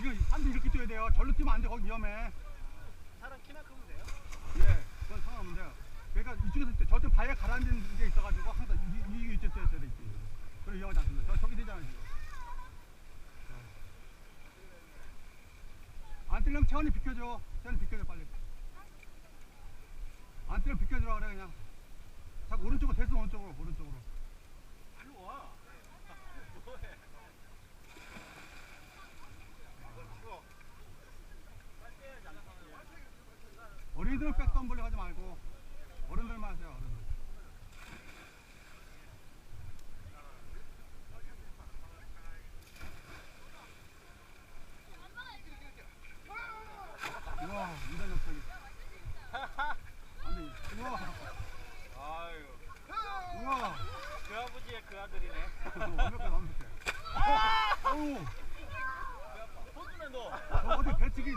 지금 한대 이렇게 뛰어야 돼요. 절로 뛰면 안 돼. 거기 위험해. 사람 키만 크면 돼요? 예, 그건 상관없는데요. 그러니까 이쪽에서 때 저쪽 바위에 가라앉은 게 있어가지고 항상 이, 이, 이 이쪽 뛰어야 돼. 그래 위험하지 않습니다. 저, 저기 되잖아요 지금. 안 뛰려면 채원이 비켜줘. 채원이 비켜줘 빨리. 안 뛰려면 비켜주라 그래 그냥. 자꾸 오른쪽으로 대수 오른쪽으로 오른쪽으로. 빨리 와. 뭐해? 어린이들은 백덤블링 하지 말고 어른들만 하세요. 어른들. 우와, 이단 역적이. 안돼. 우와, 아유, 우와. 그 아버지의 그 아들이네. 완벽해, 완벽해. 오, 호주네 너. 저 어디 배치기